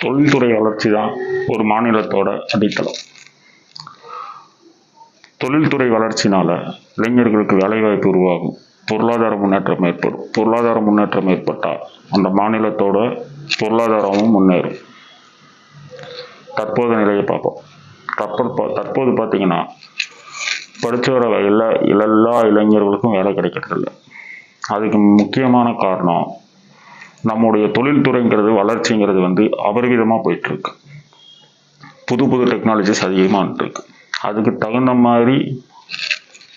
தொழில்துறை வளர்ச்சி தான் ஒரு மாநிலத்தோட அடித்தளம். தொழில்துறை வளர்ச்சினால இளைஞர்களுக்கு வேலைவாய்ப்பு உருவாகும். பொருளாதார முன்னேற்றம் ஏற்படும். பொருளாதார முன்னேற்றம் ஏற்பட்டால் அந்த மாநிலத்தோட பொருளாதாரமும் முன்னேறும். தற்போது நிலையை பார்ப்போம். தற்போது தற்போது பார்த்தீங்கன்னா படிச்சு வர எல்லா எல்லா இளைஞர்களுக்கும் வேலை கிடைக்கிறதில்ல. அதுக்கு முக்கியமான காரணம் நம்முடைய தொழில்துறைங்கிறது வளர்ச்சிங்கிறது வந்து அபரிவிதமாக போயிட்டுருக்கு. புது புது டெக்னாலஜிஸ் அதிகமாக இருக்கு அதுக்கு தகுந்த மாதிரி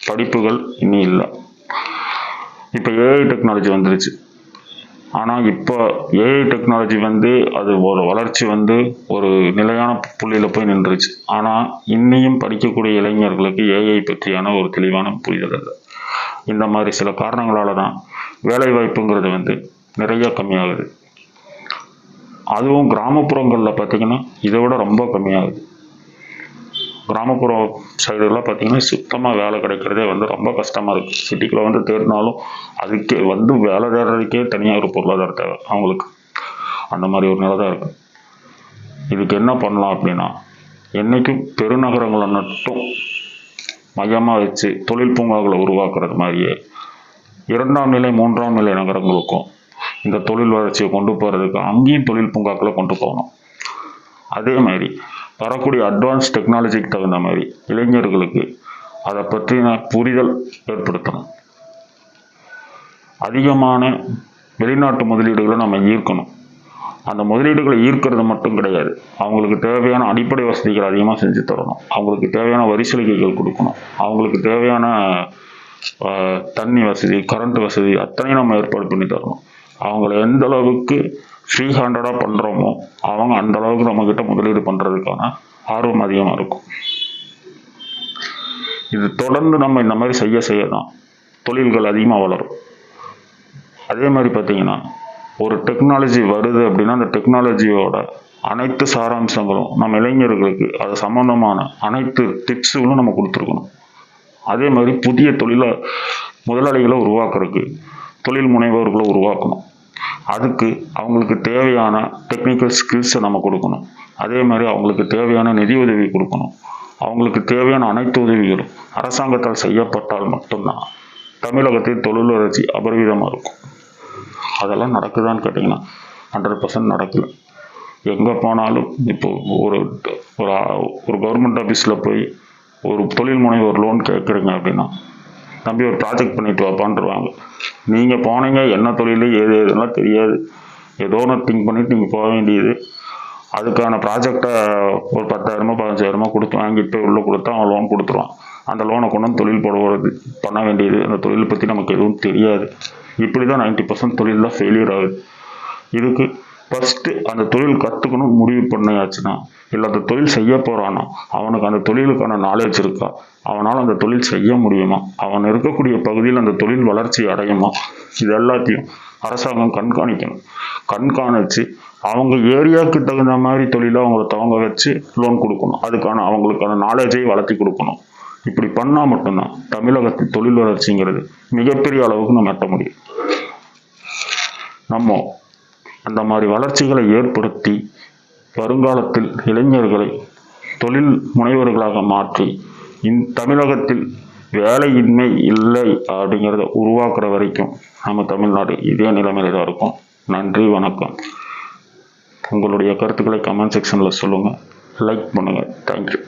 படிப்புகள் இனி இல்லை. இப்போ ஏஐ டெக்னாலஜி வந்துருச்சு. ஆனால் இப்போ ஏஐ டெக்னாலஜி வந்து அது ஒரு வளர்ச்சி வந்து ஒரு நிலையான புள்ளியில் போய் நின்றுச்சு. ஆனால் இன்னையும் படிக்கக்கூடிய இளைஞர்களுக்கு ஏஐ பற்றியான ஒரு தெளிவான புரிதல் இல்லை. இந்த மாதிரி சில காரணங்களால் தான் வேலைவாய்ப்புங்கிறது வந்து நிறைய கம்மியாகுது. அதுவும் கிராமப்புறங்களில் பார்த்தீங்கன்னா இதை விட ரொம்ப கம்மியாகுது. கிராமப்புற சைடுலாம் பார்த்திங்கன்னா சுத்தமாக வேலை கிடைக்கிறதே வந்து ரொம்ப கஷ்டமாக இருக்குது சிட்டிக்குள்ளே வந்து தேடினாலும் அதுக்கே வந்து வேலை தேடுறதுக்கே தனியாக ஒரு பொருளாதார தேவை அவங்களுக்கு. அந்த மாதிரி ஒரு நிலை தான் இருக்குது இதுக்கு என்ன பண்ணலாம் அப்படின்னா என்றைக்கும் பெருநகரங்களை மட்டும் மையமாக வச்சு தொழில் பூங்காக்களை உருவாக்குறது மாதிரியே இரண்டாம் நிலை மூன்றாம் நிலை நகரங்களுக்கும் இந்த தொழில் வளர்ச்சியை கொண்டு போகிறதுக்கு அங்கேயும் தொழில் பூங்காக்களை கொண்டு போகணும். அதே மாதிரி வரக்கூடிய அட்வான்ஸ் டெக்னாலஜிக்கு தகுந்த மாதிரி இளைஞர்களுக்கு அதை பற்றின புரிதல் ஏற்படுத்தணும். அதிகமான வெளிநாட்டு முதலீடுகளை நம்ம ஈர்க்கணும். அந்த முதலீடுகளை ஈர்க்கிறது மட்டும் கிடையாது. அவங்களுக்கு தேவையான அடிப்படை வசதிகள் அதிகமாக செஞ்சு தரணும். அவங்களுக்கு தேவையான வரி சலுகைகள் கொடுக்கணும். அவங்களுக்கு தேவையான தண்ணி வசதி கரண்ட் வசதி அத்தனையும் நம்ம ஏற்பாடு பண்ணி தரணும். அவங்கள எந்த அளவுக்கு ஃப்ரீ ஹேண்டடாக பண்ணுறோமோ அவங்க அந்த அளவுக்கு நம்மக்கிட்ட முதலீடு பண்ணுறதுக்கான ஆர்வம் அதிகமாக இருக்கும். இது தொடர்ந்து நம்ம இந்த மாதிரி செய்ய செய்ய தான் தொழில்கள் அதிகமாக வளரும். அதே மாதிரி பார்த்தீங்கன்னா ஒரு டெக்னாலஜி வருது அப்படின்னா அந்த டெக்னாலஜியோட அனைத்து சாராம்சங்களும் நம்ம இளைஞர்களுக்கு அது சம்மந்தமான அனைத்து டிப்ஸுகளும் நம்ம கொடுத்துருக்கணும். அதே மாதிரி புதிய தொழில முதலாளிகளை உருவாக்குறதுக்கு தொழில் முனைவோர்களை உருவாக்கணும். அதுக்கு அவங்களுக்கு தேவையான டெக்னிக்கல் ஸ்கில்ஸை நம்ம கொடுக்கணும். அதே மாதிரி அவங்களுக்கு தேவையான நிதி உதவி கொடுக்கணும். அவங்களுக்கு தேவையான அனைத்து உதவிகளும் அரசாங்கத்தால் செய்யப்பட்டால் மட்டும்தான் தமிழகத்தில் தொழில் வளர்ச்சி அபரிவிதமாக இருக்கும். அதெல்லாம் நடக்குதான்னு கேட்டிங்கன்னா ஹண்ட்ரட் பர்சன்ட் நடக்கல. எங்கே போனாலும் இப்போ ஒரு ஒரு ஒரு கவர்மெண்ட் ஆஃபீஸில் போய் ஒரு தொழில் முனைவர் லோன் கேட்குறீங்க அப்படின்னா தம்பி ஒரு ப்ராஜெக்ட் பண்ணிட்டு வாப்பான்ருவாங்க. நீங்கள் போனீங்க என்ன தொழில் ஏது எதுலாம் தெரியாது. ஏதோ ஒன்று திங்க் பண்ணிட்டு நீங்கள் போக வேண்டியது. அதுக்கான ப்ராஜெக்டை ஒரு பத்தாயிரமோ பதினஞ்சாயிரமோ கொடுத்து வாங்கிட்டு போய் உள்ளே கொடுத்தா அவன் லோன் கொடுத்துருவான் அந்த லோனை கொண்டு வந்து தொழில் போடுவது பண்ண வேண்டியது. அந்த தொழிலை பற்றி நமக்கு எதுவும் தெரியாது. இப்படி தான் நைன்ட்டி பர்சன்ட் தொழில் தான் ஃபெயிலியர் ஆகுது. இதுக்கு ஃபஸ்ட்டு அந்த தொழில் கற்றுக்கணும் முடிவு பண்ணியாச்சுன்னா இல்லை அந்த தொழில் செய்ய போகிறானா அவனுக்கு அந்த தொழிலுக்கான நாலேஜ் இருக்கா அவனால் அந்த தொழில் செய்ய முடியுமா அவன் இருக்கக்கூடிய பகுதியில் அந்த தொழில் வளர்ச்சி அடையுமா இது எல்லாத்தையும் அரசாங்கம் கண்காணிக்கணும். கண்காணித்து அவங்க ஏரியாவுக்கு தகுந்த மாதிரி தொழிலை அவங்கள துவங்க வச்சு லோன் கொடுக்கணும். அதுக்கான அவங்களுக்கான நாலேஜை வளர்த்தி கொடுக்கணும். இப்படி பண்ணால் மட்டும்தான் தமிழகத்தில் தொழில் வளர்ச்சிங்கிறது மிகப்பெரிய அளவுக்கு நம்ம எட்ட முடியும். நம்ம அந்த மாதிரி வளர்ச்சிகளை ஏற்படுத்தி வருங்காலத்தில் இளைஞர்களை தொழில் முனைவர்களாக மாற்றி இந் தமிழகத்தில் வேலையின்மை இல்லை அப்படிங்கிறத உருவாக்குற வரைக்கும் நம்ம தமிழ்நாடு இதே நிலைமையில தான் இருக்கும். நன்றி வணக்கம். உங்களுடைய கருத்துக்களை கமெண்ட் செக்ஷனில் சொல்லுங்கள் லைக் பண்ணுங்கள் தேங்க்யூ